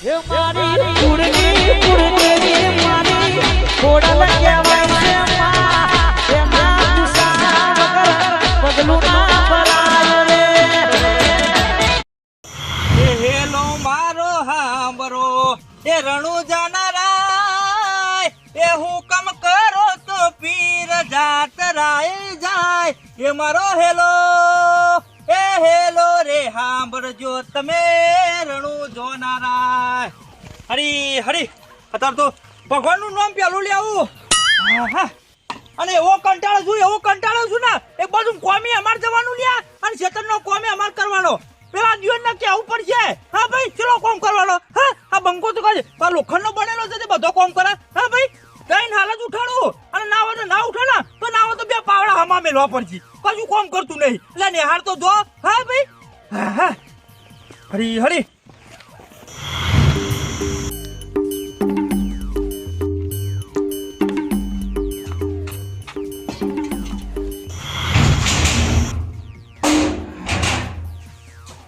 એ મારી કુળની કુળદેવી મારી ખોડલ કહેવાય છે માં. એના ગુસ્સા વગર પગલું ના ભરાય રે. એ હેલો મારો હાંભરો એ રણુ જાનારાય એ હુકમ કરો તો પીર જાત રાય જાય એ મારો હેલો એ હેલો રે, સાંભળજો તમે, રણું જોનારા હરી હરી, અત્યારે તો ભગવાનનું નામ પેલું લેવું આહા. અને એવો કંટાળો છું, એવો કંટાળો છું ને એક બાજુ કોમી અમાર જવાનું લ્યા, અને ખેતરનો કોમી અમાર કરવાનો. પેલા દિવસ ને કેવું પડશે. હા ભાઈ, ચલો કોમ કરવાનો. હા, આ બંકો તો કહે આ લોખંડનો બનેલો છે તે બધો કોમ કરે. હા ભાઈ કઈ હાલ જ ઉઠાડું. અને ના હોય ના ઉઠાડા, તો ના પાવડા હમા મેલવા પડશે કશું કોમ કરતું નહીં. એટલે નિહાળ તો જો. હા, ભાઈ? હા હા. હરી હરી.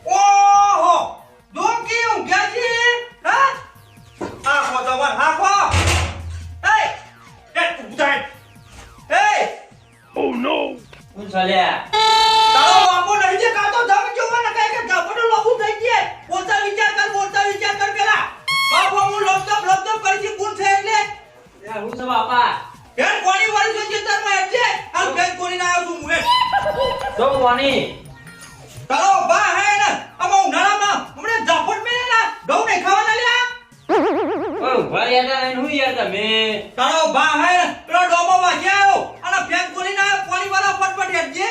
ઓહો! ડોંકી ઊંઘ્યા છે? હા? આખો જવાન આખો તારો બાપો નહીં છે કાં તો ધમ જોવા ને કાંઈ કે ધબડો લોબુ થઈ જાય બોલતા વિચાર કર બોલતા વિચાર કર પેલા. બાપો હું લપતપ લપતપ કરી છે કોણ છે એટલે? યાર, હું છે બાપા. બેન કોની વાળી છે ચેતરમાં એટલે? આ બેન કોની ના આવ્યો હું એ તો કોની? તારો બા હે ને આમાં ઉનાળામાં હમણે ઝાપટ મેલે ના ઘઉં નહીં ખાવાના લ્યા. ઊભા રહ્યા હું યાર તમે? તારો બા હે ને પેલો ડોમો વાગ્યા આવ્યો અને બેન કોની ના આવ્યો કોની વાળા ફટફટ હેડજે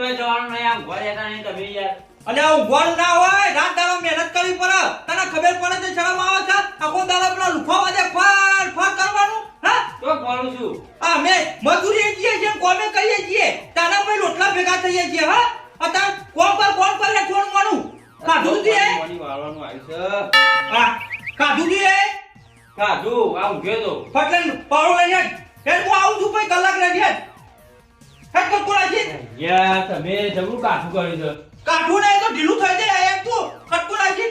હું તો જવાનું નહીં આમ તમે યાર અને આ ઊંઘવાનું ના હોય રાત દાડો મહેનત કરવી પડે. તને ખબર પડે છે શરમ આવે છે? આખો દાડો પેલા લુખા વાજે ફાટ ફાટ કરવાનું હા? તો બોલું છું. હા મે મજૂરી જઈએ છે કોમે કરીએ છીએ. તારા પછી રોટલા ભેગા થઈએ છીએ હા? અત્યારે કોમ પર કોમ પર લે છોડ માનું કાઢું દી હે વાળવાનું આવ્યું છે. હા કાઢું એ. કાઢું આ ઊંઘ્યો તો. ફટલે પાડો લઈને એ હું આવું છું પછી કલાક લઈ જાય હેડ કર કોલા છે યાર તમે જબરું કાઠું કર્યું છે. કાઢું નહીં તો ઢીલું થઈ જાય એક તું. ખટકો લાગી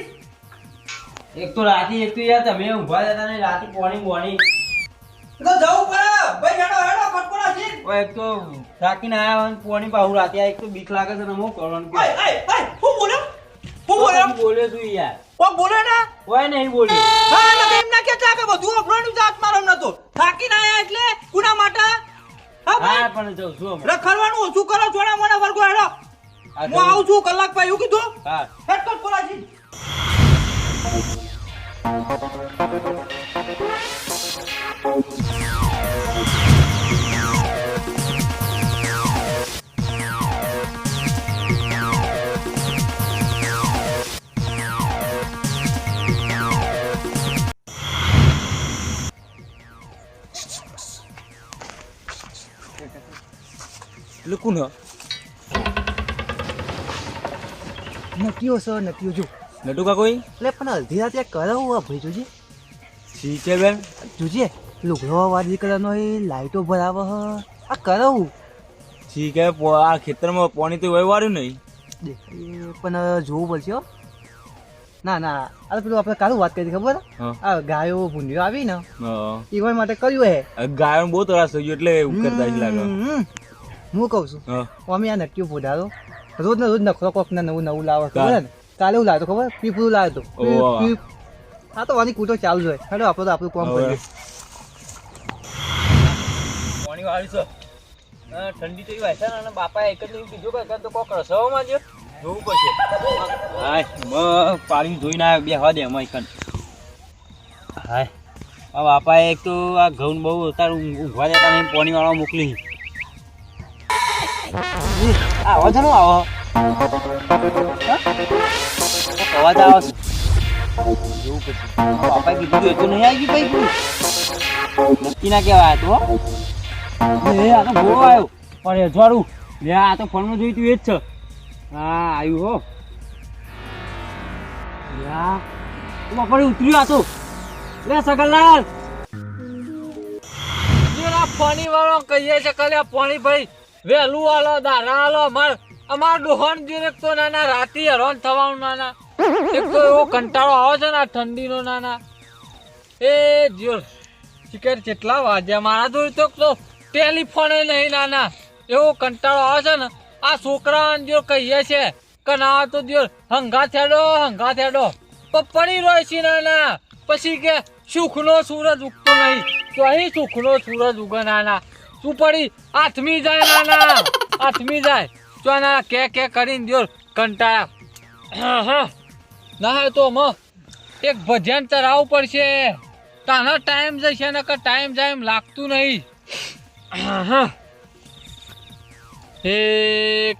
એક તો રાતે એક તો યાર તમે ઊભા રહ્યા તા ને રાતે પોણી બોણી તો જવું પડે. ભાઈ હેડો હેડો ખટકો લાગી ઓય એક તો થાકીને આયા હોય ને પોણી પાહુ રાતે. આ એક તો બીક લાગે છે ને હું કરવાનું આય આય આય હું બોલ્યો? હું બોલ્યો? બોલ્યો છું યાર? ઓ બોલે ના? ઓય નહીં બોલ્યો. હા એમ ના કે કે બધું અફરાણી જાત મારમ નતો થાકી ના આયા એટલે કુના માટે હા પણ જઉં છું રખડવાનું ઓછું કરો છોડા મોડા વર્ગો હેડો. હું આવું છું કલાક પછી એવું કીધું? હા. હેડ કોલાજી લકુન નટીઓ સર નટીઓ જો. નટુ કા કોઈ એટલે પણ અડધી રાતે કરાવું આ ભાઈ જોજે. છે બેન. જોજે લુગડો વાળી કલરનો એ લાઈટો ભરાવે હ આ કરાવું. શીખે આ ખેતરમાં પાણી તો વહેવાડ્યું નહીં. દેખાય પણ જોવું પડશે હો. ના ના આ પેલું આપણે કાલું વાત કરી ખબર. આ ગાયો ભૂંડીઓ આવી ને એ માટે કર્યું હે. ગાયો બહુ ત્રાસ થઈ ગયો એટલે એવું કરતા જ લાગે. હું કહું છું હા. અમે આ નટીઓ પોધારો રોજ ને રોજ નખરો કોક ને નવું નવું લાવે ખબર ને? કાલે હું લાવ્યો ખબર? પીપળું લાવ્યો તો. આ હા તો વાની કૂટો ચાલુ જ હોય હેડો આપણો તો આપણું કોમ. કરીએ. પાણી વાળી છે. ઠંડી તો એવી છે ને અને બાપા એક જ નહીં બીજો કઈ તો કોક રસવામાં જ જોવું પડશે. હાય પાણી જોઈને આવ્યો બે હવા દે એમાં એકન હાય. આ બાપાએ એક તો આ ઘઉં બહુ અત્યારે ઊંઘ- ઊંઘવા જતા નહીં પાણી વાળવા મોકલી. આ તો ફોનમાં જોયું તું એ જ છે. હા, આવ્યું, હો. યા તો ઉતર્યું આ લે સગનલાલ પાણી કહીએ છે, કલે પાણી ભાઈ વેલું આલો દારા આલો, અમાર અમાર ડોહન જીરેક તો નાના, રાતી હેરાન થવાનું નાના. એક તો એવો કંટાળો આવે છે ને આ ઠંડીનો નાના. એ જો શિકાર કેટલા વાગ્યા મારા જોઈ તો ટેલિફોન નહીં નાના. એવો કંટાળો આવે છે ને, આ છોકરા જો કહીએ છે કે ના તો જો હંગા થેડો હંગા થેડો. પડી રહ્યો છે નાના. પછી કે સુખનો સૂરજ ઉગતો નહીં. તો અહીં સુખનો સૂરજ ઉગે નાના. શું પડી. આથમી જાય નાના. આથમી જાય. ચો નાના કે કે કરીને દો કંટાળા ના તો મ એક ભજન ચરાવવું પડશે. તાનો ટાઈમ જશે ને કે ટાઈમ જાય એમ લાગતું નહીં. હે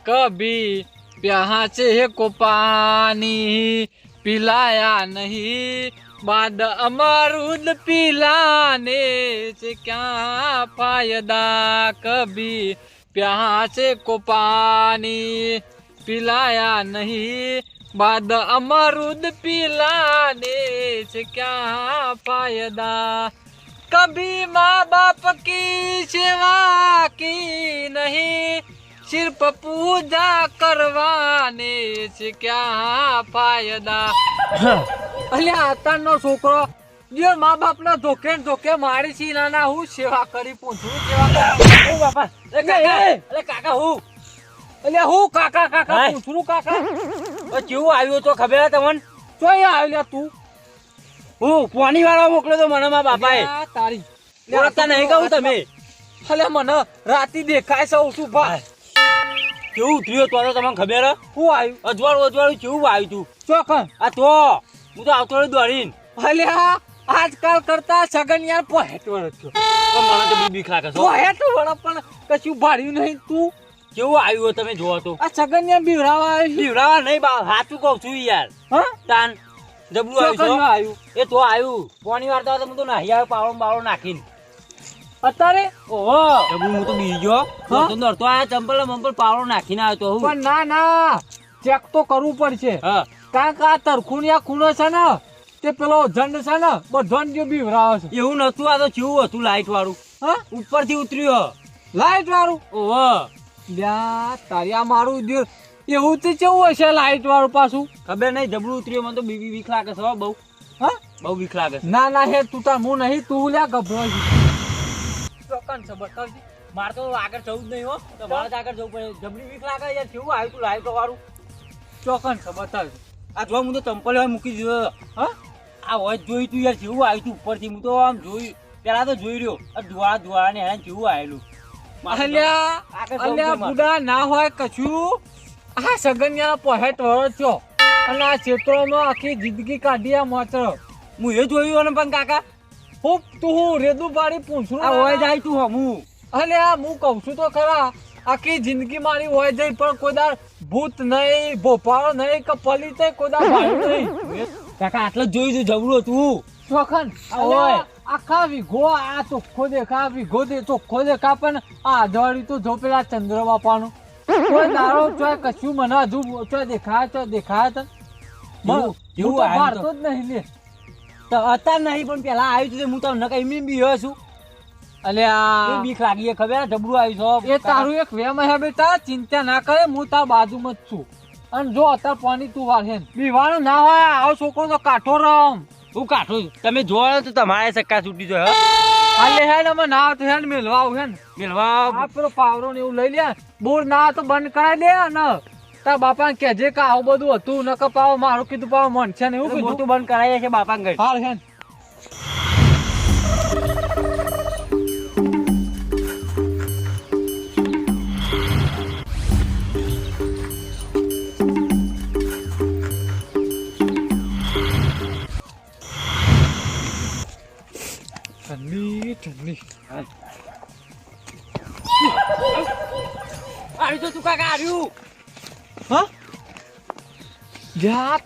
કભી પ્યાસે હે કો પાની પિલાયા નહીં. नहीं बाद अमरूद पिलाने से क्या फायदा कभी प्याहा से को पानी पिलाया नहीं बाद अमरूद पिलाने से क्या फायदा कभी माँ बाप की सेवा की नहीं सिर्फ पूजा करवाने से क्या फायदा અલ્યા અત્યારનો છોકરો. જે મા બાપ ના ધોકે ધોકે મારી છી નાના હું સેવા કરી પૂછું સેવા હું બાપા અરે કાકા અરે કાકા હું? અલ્યા હું કાકા કાકા હાય. પૂછું કાકા. ઓ કેવું આવ્યું તો ખબર તમને? ચોય આવ્યો તું. હું પોની વાળો મોકલ્યો તો મને મા બાપાએ. તારી. ઓળખતા નહીં કહું તમે. અલ્યા મને રાતી દેખાય છે શું ભાઈ. કેવું થયું તો તમને ખબર હું? આવ્યું. અજવાળું અજવાળું કેવું આવ્યું તું? ચોકન આ તો. હું તો આવતો દોડીને. અલ્યા આજકાલ કરતા સગન યાર પોહેટ વળત છો. પણ મને તો બીબી ખાકે છો હો. વળ પણ કશું ભાડ્યું નહીં. તું? કેવું આવ્યું તમે જોવો તો. આ સગન યાર બીવરાવા આવી બીવડાવા નહીં બા સાચું કહું છું યાર. હા? તાન જબલું આવ્યું આવ્યું. એ તો આવ્યું. પોણી વાર તો હું તો નાહી આવ્યો પાવડો બાવડો નાખીને. અત્યારે? ઓહો. જબલું હું તો બીજો તો નડતો આયા ચંપલ મંપલ પાવડો નાખીને આવ્યો તો હું. પણ ના ના. ચેક તો કરવું પડશે. હા. કારણ કે આ તરખુણિયા ખૂણો છે ને તે પેલો ઝંડ છે ને બધો જે બીવરાવે છે. એવું નતું આ તો કેવું હતું લાઈટ વાળું. હા? ઉપરથી ઉતર્યું લાઈટ વાળું? ઓહો. લ્યા તારી આ મારું દિલ એવું તો કેવું હશે લાઈટ વાળું પાછું? ખબર નહીં જબલું ઉતર્યું મને તો બીબી બીક લાગે છે બહુ. હા? બહુ બીક લાગે છે. ના ના હે તું તાર હું નહીં તું લ્યા ગભરો છે ચોકન છે બતાવજી મારે તો આગળ જવું જ નહીં હો. તો મારે તો આગળ જવું પડે. જબરી બીક લાગે યાર કેવું આવ્યું તું લાઈટ વાળું? ચોકન છે બતાવજી આ જો હું તો ચંપલ મૂકી દીધો. હા? આ હોય જોયું તું યાર જેવું આવ્યું તું ઉપરથી. હું તો આમ જોયું. પેલા તો જોઈ રહ્યો. આ ધુવાળા ધુવાળા ને હેરાન જેવું આવેલું. તો અલ્યા અલ્યા બુડા ના હોય કશું આ સગનિયા પોહેટ વળો છો. અને આ ક્ષેત્રોમાં આખી જિંદગી કાઢી આ માત્ર. હું એ જોયું અને પણ કાકા. હું તું હું રેદુ પાડી પૂછું હોય જાય તું હમું. અલ્યા હું કહું છું તો ખરા આખી જિંદગી મારી હોય જઈ પણ કોઈ દાર ભૂત નહીં ભોપાળો નહીં કે પલિત કોદા ભાઈ નહીં. કાકા આટલે જ જોયું તું હતું. ચોખન ઓય આખા વિઘો આ ચોખ્ખો દેખા વિઘો દે ચોખ્ખો દેખા પણ આ અજવાળી તો જો પેલા ચંદ્ર બાપાનો. કોઈ દારો ચોય કશું મને હજુ ચોય દેખાય ચોય દેખાય તો. એવું- તો મારતો જ નહીં લે. તો અત્યારે નહીં પણ પેલા આવ્યું છે હું તો નકર એમની બી છું અલ્યા આ બીક લાગી ખબર જબરું આવી છો એ તારું એક વેમ હે બેટા ચિંતા ના કરે હું તાર બાજુમાં જ છું. અને જો અત્યારે પાણી તું વાળશે બીવાનું ના હોય આવો છોકરો તો કાઠો રમ. હું કાઠું? તમે જોયો તો તમારે સક્કા છૂટી જાય હો. હે ને ના આવતો ને મેલવા આવું ને. મેલવા આ પેલો પાવરો ને એવું લઈ લે બોર ના તો બંધ કરાવી દે ને તાર બાપા જે કે આવું બધું હતું ન કપાવ મારું કીધું પાવ મન છે ને એવું કીધું. કીધું બંધ કરાઈ છે બાપા ઘર. હાલ હેડ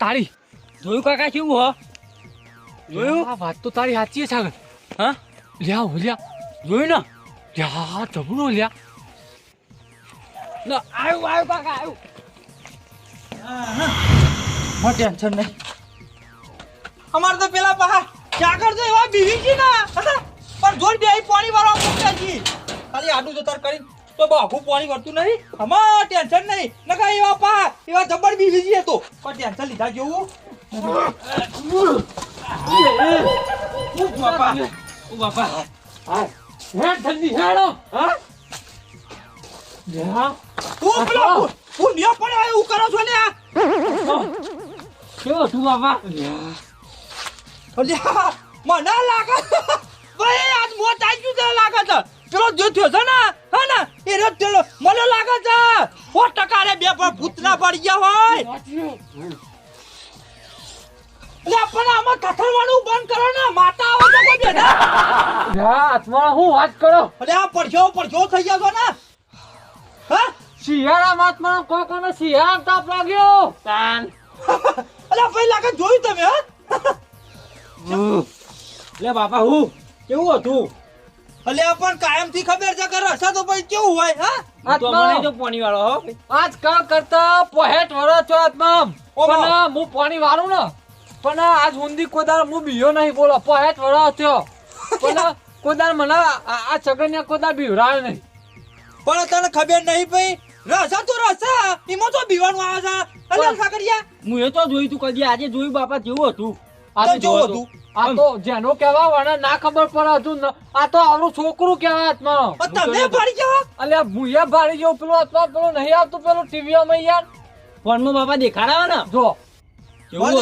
તારી. જોયું કાકા કેવું હો? જોયું? આ વાત તો તારી સાચી છે આગળ. હા? લ્યા હો લ્યા. જોયું ને? લ્યા જબરો લ્યા. ના આવ્યું આવ્યું કાકા આવ્યું હા ટેન્શન નહીં. અમારે તો પેલા પહાડ ચાકર તો એવા બીવી છે ના. પણ જોર બે પાણી વાળો મૂક્યા છે. ખાલી આડું જતર કરી તો બાપુ પાણી કરતું નહીં. હમા ટેન્શન નહીં. નકા એવા પા એવા જબર બી બીજી તો. પણ ટેન્શન લીધા જેવું. હે ઠંડી હેડો હા? જા હું પેલો હું ન્યો પડે એવું કરો છો ને કેવો તું બાપા? અલ્યા મને લાગે. ભાઈ આજ મોત આવી ગયું લાગે છે. પેલો જે થયો છે ને હે ને એ રહ્યો પેલો મને લાગે છે સો ટકા રે બે પણ ભૂતના પડી ગયા હોય? એટલે પણ આમાં કથળવાનું બંધ કરો ને માતા આવો તો કોઈ બેઠા. જા હું વાત કરો? એટલે આ પડછો પડછો થઈ ગયા ને? હા? શિયાળા માત્મા કોઈ કોને શિયાળ તાપ લાગ્યો? તાન. અલ્યા ભાઈ લાગે જોયું તમે હા? લે બાપા હું? કેવું હતું? અલ્યા પણ કાયમથી ખબર છે કે રસા તો કેવું હોય હા? મને જો પાણી વાળો હો આજકાલ કરતા પોહેટ વરસ છો આત્મા. પણ હું પાણી વાળું ને. પણ આજ હુંદી કોદાર હું બીયો નહીં બોલો. પોહેટ વરસ થયો પણ કોદાર મને આ આ સગન્યા કોદાર બીવરાયો નહીં. પણ તને ખબર નહીં ભાઈ રસા તો રસા એમાં તો બીવાનું આવે છે. અલ્યા સાકરિયા. હું એ તો જોયું તું કદી આજે જોયું બાપા જેવું હતું. આજે જેવું તો જોવો જોવો તું. આ તો જેનો કહેવા વાળા ના ખબર પડે હજુ આ તો આવડું છોકરું કેવા હાથમાં. તમે ભાડી જાઓ? અલ્યા ભૂયા ભાડી જેવું પેલું હાથમાં પેલું નહીં આવતું પેલું ટીવી માં યાર. ફોનમાં બાપા દેખાડાવે ને? જો. કેવું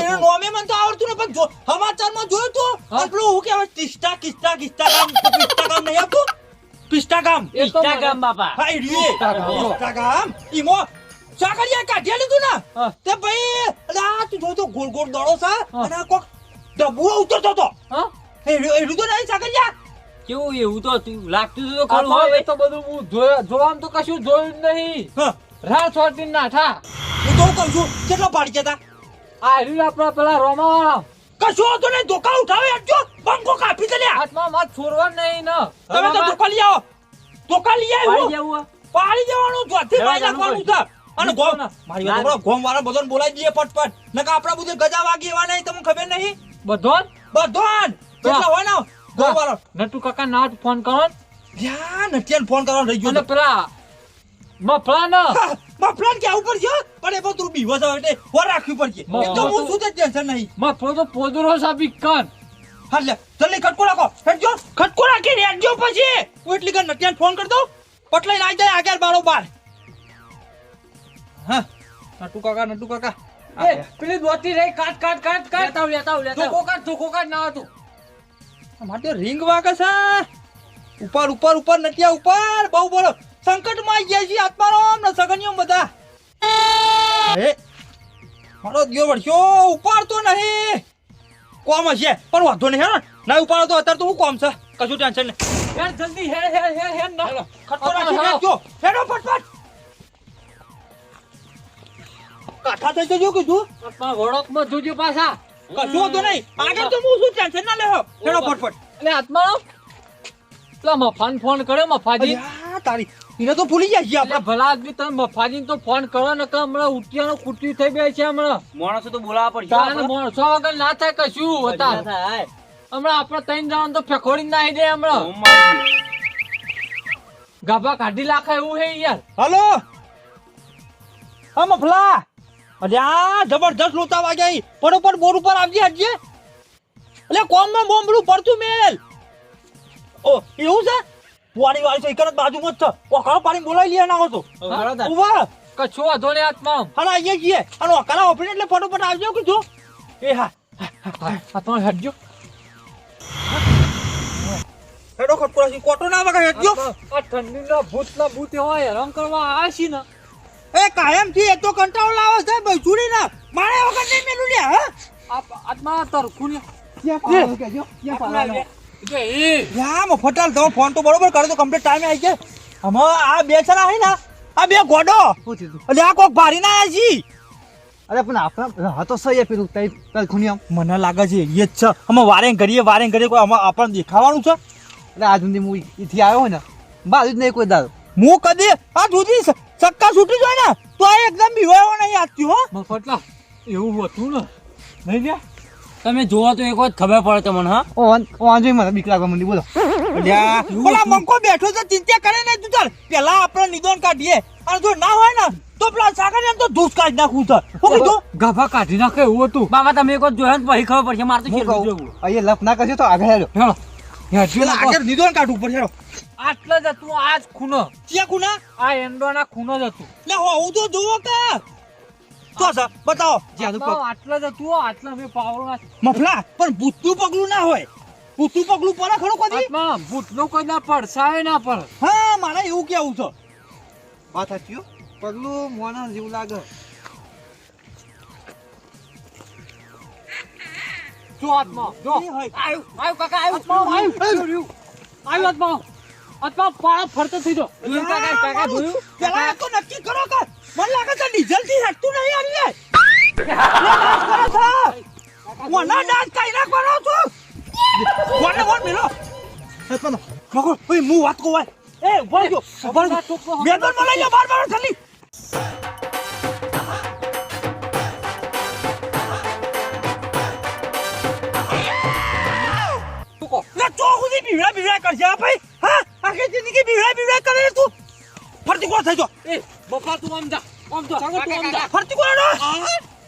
લીધું ને? તે ભાઈ અલા આ તું જો તો ગોળ ગોળ દોડો છે? અને આ કોક ડબ્બુઓ ઉતરતો તો. હા? એડું તો નહીં સાકરિયા કેવું એવું તો લાગતું તો ખરું હવે. તો બધું હું જોવામ તો કશું જોયું નહીં. રાત છોડતી થા. હું તો કહું છું કેટલો પાડી જતા આ રહ્યું આપણા પેલા રોમા કશું હતો નહીં ધોકા ઉઠાવે આપજો બંકો કાપી દે હાથમાં માં છોડવા નહીં ન. તમે તો ધોકા લઈ આવો. ધોકા લઈ જવું પાડી દેવાનું જોથી ભાઈ નાખવાનું છે અને ગોમ મારી વાત ગોમ વાળા બધાને બોલાવી દઈએ પટપટ. નકા આપણા બધું ગજા વાગી એવા નહીં તમને ખબર નહીં? બધો બધોન! કેટલા હોય ને ગોમ વાળો નટુ કાકા ના ફોન કરો. યા નટિયાન ફોન કરવાનો રહી ગયો અને પેલા મફલા ને મફલા કે ઉપર છે પણ એ બધું બીવો છે એટલે હો રાખવી પડશે. એ તો હું શું ટેન્શન નહીં. મફળો તો પોદરો સાબી કન હાલે જલ્દી ખટકો રાખો. હેડજો. ખટકો રાખી હેડજો પછી. હું એટલી કર નટિયાને ફોન કર દઉં. પટલાઈને આવી જાય આગળ બારો બાર. હા. નટુ કાકા નટુ કાકા. એ પેલી દોતી રહી કાટ કાટ કાટ કાટ. લેતા લેતા લેતા ધોકો કાટ ધોકો કાટ ના હતું. માટે રિંગ વાગે છે. ઉપર ઉપર ઉપર નટિયા ઉપર. બહુ બોલો. સંકટમાં આવી ગયા છે આત્મારામ ને સગનિયો બધા. એ મારો દિયો વળશો ઉપાડતો નહીં. કોમ હશે પણ વાંધો નહીં હેરો ના? ઉપાડો તો અત્યારે તો હું કોમ છે? કશું ટેન્શન નહીં. યાર જલ્દી હે હે હે હે ના. ખટકો રાખજો હેડો ફટફટ. કાઠા થઈ જજો કીધું? આપણા માં જોજો પાછા. કશું તો નહીં. આગળ તો હું શું ટેન્શન ના લેહો ચડો ફટફટ. એટલે આત્મા પેલા મફાન ફોન કર્યો મફાજી. તારી એને તો ભૂલી જાય છે આપણે. ભલા આદમી તમે મફાજી તો ફોન કરો ને કે હમણાં ઉઠિયાનો કુટી થઈ ગયા છે હમણાં. માણસો તો બોલાવા પડશે. માણસો વગર ના થાય કશું હતા થાય. હમણાં આપણે ત્રણ જવાનું તો ફેકોડી નાહી દે હમણાં. ગાભા કાઢી લાખે એવું હે યાર. હલો. હા મફલા. અલ્યા જબરદસ્ત લોતા વાગ્યા પણ ઉપર બોર ઉપર આવજે હજે એટલે કોમમાં બોમ્બડું પડતું મેલ. ઓ એવું છે? પુવાડી વાળી છે એક જ બાજુમાં જ છે. ઓકારો પાણી બોલાવી લે ના તો હવે કરો તાર. ઊભા કછો વાંધો નહીં આત્મા હાલા અહીંયા જઈએ. અને ઓકારા ઓપરેટ એટલે ફટોફટ આવજો કીધું એ હા. આત્મા હટજો હેડો ખટકો રાખી કોટો ના વાગે હટજો આ ઠંડીના ભૂતના ભૂત હોય હેરાન કરવા આવ્યા છીએ ને. એ કાયમથી એ તો કંટાળો લાવે છે ભાઈ છોડી ના. મારે વખત નહીં મેલું લે હા? આ- આત્મા તરખું યા મફટાલ તમે ફોન તો બરોબર કરો તો કમ્પ્લીટ ટાઈમે આવી ગયા આમાં આ બે છે ને ને આ બે ગોડો. એટલે આ કોક ભારી ના આવ્યા અરે પણ આપણે હતો સહી પેલું તઈ ખૂણિયામ. મને લાગે છે એ જ છે. અમે વારે કરીએ વારે કરીએ કોઈ આમાં આપણને દેખાવાનું છે? એટલે આજ સુધી હું ઈથી આવ્યો હોય ને બાજુ જ નહીં કોઈ દારૂ હું કદી આ સુધી ચક્કા છૂટી જાય ને તો આ એકદમ બીવાયો નહીં આજથી હો. મફતલા એવું હતું ને. નહીં ને તમે જોવો તો એક વખત ખબર પડે તમને હા? ઓ વાંધો મને બીક લાગવા મંડી બોલો. ઓલા મંકો બેઠો છે ચિંતા કરે ને તું ચાલ. પેલા આપણે નિદોન કાઢીએ. અને જો ના હોય ને તો પેલા સાગર એમ તો દૂધ કાઢી નાખું તો હું કીધું? ગાભા કાઢી નાખે એવું હતું. બાબા તમે એક વાર જોયો ને પછી ખબર પડશે મારે તો જોવું અહીંયા લપ ના કરશે તો આગળ હેલો આગળ દીધો ને કાઢવું પડશે હેડો. જ હતું આ જ ખૂનો ક્યાં ખૂના આ એંડોના ખૂનો જ હતું. લે તો જુઓ કે. તો સર બતાવો. જ્યાં તું આટલા જ હતું આટલા મેં પાવરો ના મફલા પણ ભૂતનું પગલું ના હોય. ભૂતનું પગલું પડે ખરું કોઈ આત્મા ભૂતનું કોઈ ના પડસાય ના પડે. હા મારે એવું કેવું છે. વાત સાચી પગલું મોના જેવું લાગે. જો આત્મા જો. આયુ આયુ કાકા આયુ. આત્મા આયુ આયુ આયુ આત્મા આત્મા પાળા ફરતો થઈ જો કાકા કાકા જોયું પેલા તો નક્કી કરો કે મને લાગે છે ડીઝલથી હેઠતું નહીં આવી લે વના ડાન્સ કઈ ના કરો છો વને વન મેલો મગો ઓય મુ વાત કો હોય એ ઊભા જો. ઊભા મેદન મને લે બાર બાર થલી ચો સુધી બીવડા બીવડા કરશે આ ભાઈ? હા? આખી જિંદગી બીવડા બીવડા કરે તું? ફરતી કોણ થઈ જો? એ બફા તું આમ જા આમ જા કાકા તું આમ જા. ફરતી કોણ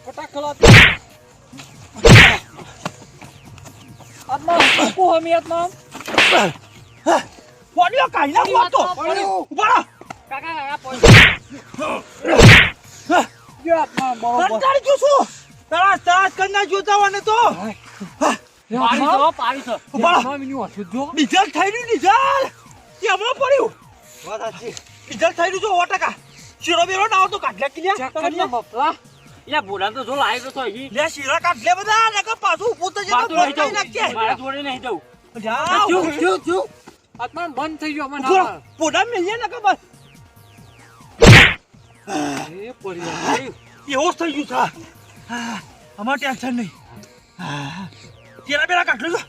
ફટાક ખલા. આત્મા કો હમી આત્મા. પોડિયો કાઈ ના વાતો ઊભા કાકા કાકા પોઈ જો આત્મા બરોબર કંટાળી ગયો છું. તરાસ તરાસ કરના જોતા વાને તો. ઊભા. જો ડીઝલ થઈ રહ્યું ડીઝલ કેમાં પડ્યું. વાત સાચી. ડીઝલ થઈ રહ્યું જો સો ટકા. શીરો બેરો ના આવતો કાઢ લે ચેક કરી લે. બફલા યા બોલા તો જો લાવ્યો તો અહીં. લે શીરા કાઢ લે બધા નકર પાછું ઊભું જાય તો મારે તો બંધ નહીં કરી જવું. મારે નાખજે જોડે નહીં જવું. આત્મા બંધ થઈ ગયો મને. પોડા મેલીએ નકર બસ. એ પડી એવો જ થઈ ગયું હા, અમારે ટેન્શન નહીં. હા, તેરા બેરા કાઢ લો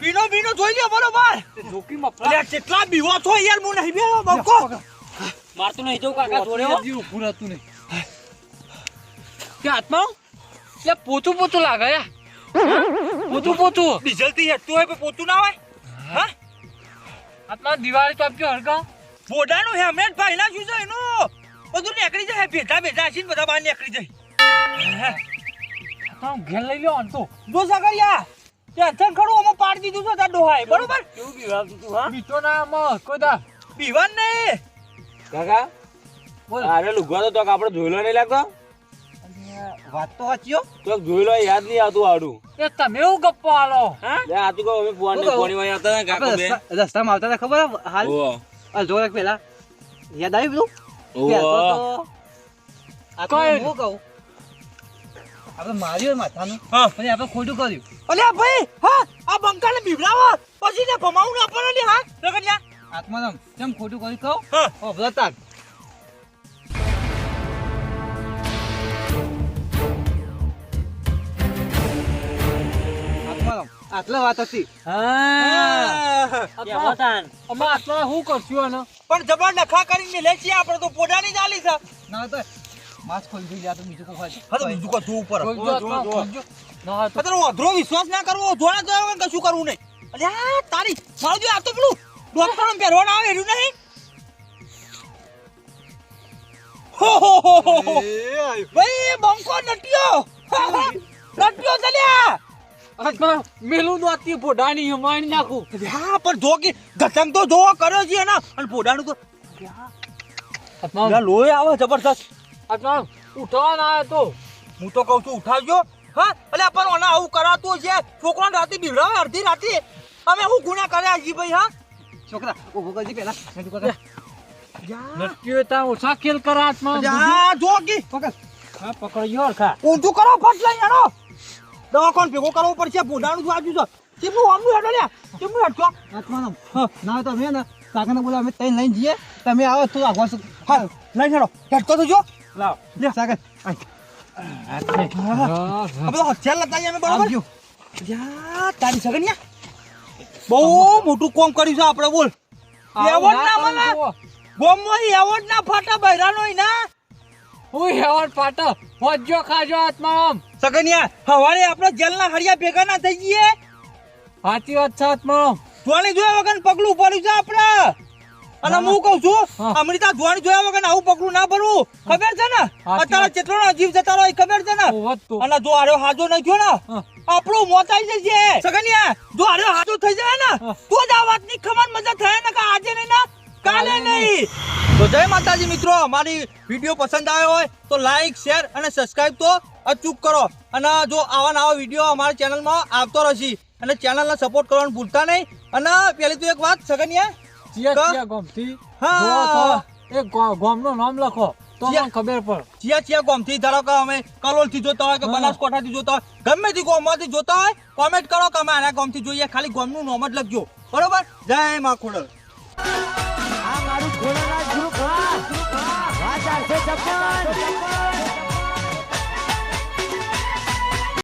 પીનો પીનો જોઈ લે બરોબર. જોકી મફલા લે કેટલા બીવો છો યાર હું નહીં બેહો બકો માર તો નહીં જો કાકા જોડે હો. પૂરા તું નહીં. કે આત્મા કે પોતું પોતું લાગે યા પોતું પોતું. ડીઝલથી હેઠતું હોય પણ પોતું ના હોય? હા? આત્મા દિવાળી તો આપ્યો હરકા બોડાનું હેલ્મેટ ભાઈ ના શું છે એનું? બધું નીકળી જાય ભેટા ભેટા આસીને બધા બહાર નીકળી જાય. તો ઘેર લઈ લ્યો તો. જો સગરિયા ટેન્શન ખરું અમે પાડી દીધું છે તાર ડોહાય બરોબર? કેવું બીવાવતું તું હા? બીચો ના આમાં કોઈ દા. બીવાન ને? કાકા બોલ. અરે લુગવા તો તોક આપણે જોઈલો નહીં લાગતો? વાત તો સાચીઓ તો જોઈલો યાદ નહીં આવતું આડું. એ તમે એવું ગપ્પો આલો? લે આ તું કહો અમે ફોન ને ફોનમાં આવતા ને કાકો બે. રસ્તા- રસ્તામાં આવતા હતા ખબર હાલ હાલ? ઓહો. જો રાખ પેલા યાદ આવ્યું બધું? ઓ તો. આ તો હું કહું? આપણે માર્યું માથાનું. હા. પછી આપણે ખોટું કર્યું. અલ્યા ભાઈ હા આ બંકાને બીવડાવો. પછી ને ભમાવું ના પડે ને હા સગરિયા આત્મારામ કેમ ખોટું કર્યું કહો? ઓ ભલતાક આટલા વાત હતી. હું. શું કરશું આનો? પણ જબર નખા કરીને લે છીએ આપણે તો પોડાની ચાલી છે. ના તો માસ ખોલી દઈ તો બીજું કોઈ હોય. હા તો બીજું કોઈ જોવું ના અધરો વિશ્વાસ ના કરવો જોડા કશું કરવું નહીં? અલ્યા તારી મારું જો આ તો પેલું ડોક્ટર પહેરવાના આવે એર્યું નહીં? હો હો હો હો હો. ભાઈ બંકો નટ્યો. નટ્યો ચલ્યા આત્મા મેલું દોતી ભોડાની હમાણી નાખું. હા પણ જો કે ગતંગ તો જોવો કર્યો છે એના. અને પોડાનું તો આત્મા લોહી આવે જબરદસ્ત આત્મા ઉઠવા ના આવ્યો તો. હું તો કહું છું ઉઠાવજો. હા? અલ્યા પણ ઓના આવું કરાતું છે. છોકરાને રાતે બીવડાવે અડધી રાતે. અમે હું ગુના કર્યા જી ભાઈ હા? છોકરા ઊભો કરજે પેલા. નક્કી તા ઓછા ખેલ કરા આત્મા જા જોગી પકડ. હા પકડ્યો હરખા. ઊંધું કરો ફટ લઈ યારો દવાખાન ભેગો કરવો પડશે. બોડાનું જો આજુ છે કેમનું આમનું હેડો લ્યા. કેમનું હેડો આત્મારામ ના તો મેં ને કાકાને બોલા અમે તઈ લઈને જઈએ. તમે આવો તો આગળ શું હા લઈ હેડો. હેડતો તો જો. લાવ. લે સાગર આય. બહુ મોટું કોમ કર્યું છે આપણે બોલ. એવોર્ડ ના મળે? ગોમમાં એવોર્ડ ના ફાટા બૈરાનો ના? હું હેવર ફાટો. હોજો ખાજો આત્મા સગનિયા હવારે આપણે જેલના હરિયા ભેગા ના થઈ જઈએ. સાચી વાત છે આત્મા આમ. જોયા વગર પગલું પડ્યું છે આપણે. અને હું કહું છું. અમૃતા ધોવાણી જોયા વગર આવું પગલું ના ભરવું. ખબર છે ને? અત્યારે. કેટલો જીવ જતા રહ્યો ખબર છે ને? અને જો આર્યો હાજો નહીં થયો ને આપણું મોત આવી જશે. સગનિયા જો આર્યો હાજો થઈ જાય ને તો જ આ વાતની ખબર મજા થાય ને કે આજે નહીં ના કાલે નહીં. તો જય માતાજી મિત્રો અમારી વીડિયો પસંદ આવ્યો હોય તો લાઈક શેર અને સબસ્ક્રાઇબ તો અચૂક કરો. અને જો આવા નવા વીડિયો અમારી ચેનલમાં આવતો રહેશે અને ચેનલને સપોર્ટ કરવાનું ભૂલતા નહીં. અને પેલી તો એક વાત સગનિયા ચિયા? ચિયા ગોમથી. હા. એ ગોમનું નામ લખો. તો મને ખબર પડે. ચિયા ચિયા ગોમથી. ધારો કે અમે કલોલથી જોતા હોય કે બનાસકોઠાથી જોતા હોય ગમે તે ગામમાંથી જોતા હોય કોમેન્ટ કરો કે અમે આના ગામથી જોઈએ. ખાલી ગોમનું નામ જ લખજો. બરોબર? જય મા ખોડલ. આ મારું વાત છપ્પન